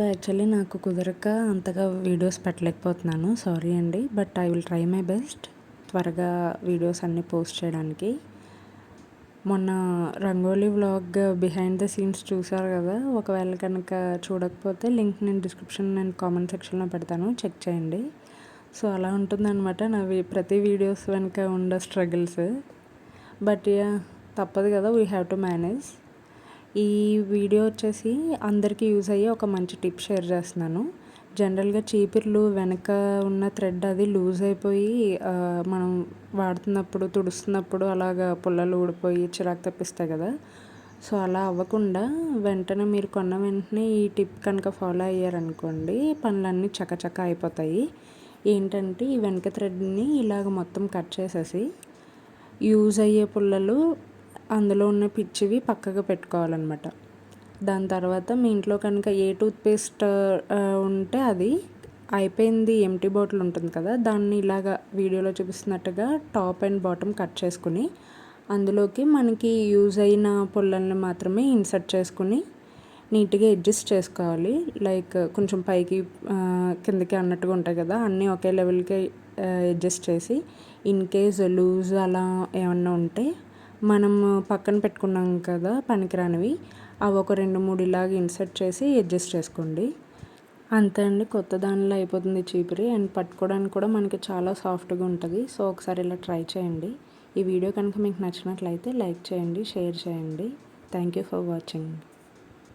Actually నాకు కుదరక అంతగా వీడియోస్ పెట్టలేకపోతున్నాను. సారీ అండి. But I will try my best త్వరగా వీడియోస్ అన్నీ పోస్ట్ చేయడానికి. మొన్న rangoli vlog behind the scenes చూసారు కదా. ఒకవేళ కనుక చూడకపోతే లింక్ నేను డిస్క్రిప్షన్ అండ్ కామెంట్ సెక్షన్లో పెడతాను. చెక్ చేయండి. సో అలా ఉంటుందన్నమాట నా ప్రతి వీడియోస్ వెనుక ఉండే స్ట్రగుల్స్ బట్ యా తప్పదు కదా. వీ హ్యావ్ టు మేనేజ్ ఈ వీడియో వచ్చేసి అందరికీ యూజ్ అయ్యే ఒక మంచి టిప్ షేర్ చేస్తున్నాను. జనరల్గా చీపిర్లు వెనక ఉన్న థ్రెడ్ అది లూజ్ అయిపోయి మనం వాడుతున్నప్పుడు తుడుస్తున్నప్పుడు అలాగా పుల్లలు ఊడిపోయి చిరాకు తెప్పిస్తాయి కదా. సో అలా అవ్వకుండా వెంటనే మీరు కొన్న వెంటనే ఈ టిప్ కనుక ఫాలో అయ్యారనుకోండి పనులన్నీ చకచక అయిపోతాయి. ఏంటంటే ఈ వెనక థ్రెడ్ని ఇలాగ మొత్తం కట్ చేసేసి యూజ్ అయ్యే పుల్లలు అందులో ఉన్న పిచ్చివి పక్కగా పెట్టుకోవాలన్నమాట. దాని తర్వాత మీ ఇంట్లో కనుక ఏ టూత్పేస్ట్ ఉంటే అది అయిపోయింది ఎంటీ బాటిల్ ఉంటుంది కదా దాన్ని ఇలాగా వీడియోలో చూపిస్తున్నట్టుగా టాప్ అండ్ బాటమ్ కట్ చేసుకుని అందులోకి మనకి యూజ్ అయిన పుల్లల్ని మాత్రమే ఇన్సర్ట్ చేసుకుని నీట్గా అడ్జస్ట్ చేసుకోవాలి. లైక్ కొంచెం పైకి కిందకి అన్నట్టుగా ఉంటాయి కదా అన్నీ ఒకే లెవెల్కి అడ్జస్ట్ చేసి ఇన్ కేస్ లూజ్ అలా ఏమన్నా ఉంటే మనం పక్కన పెట్టుకున్నాం కదా పనికిరానివి అవి ఒక రెండు మూడు ఇలాగ ఇన్సర్ట్ చేసి అడ్జస్ట్ చేసుకోండి. అంతే అండి కొత్త దానిలో అయిపోతుంది చీపిరి. అండ్ పట్టుకోవడానికి కూడా మనకి చాలా సాఫ్ట్గా ఉంటుంది. సో ఒకసారి ఇలా ట్రై చేయండి. ఈ వీడియో కనుక మీకు నచ్చినట్లయితే లైక్ చేయండి షేర్ చేయండి. Thank you for watching.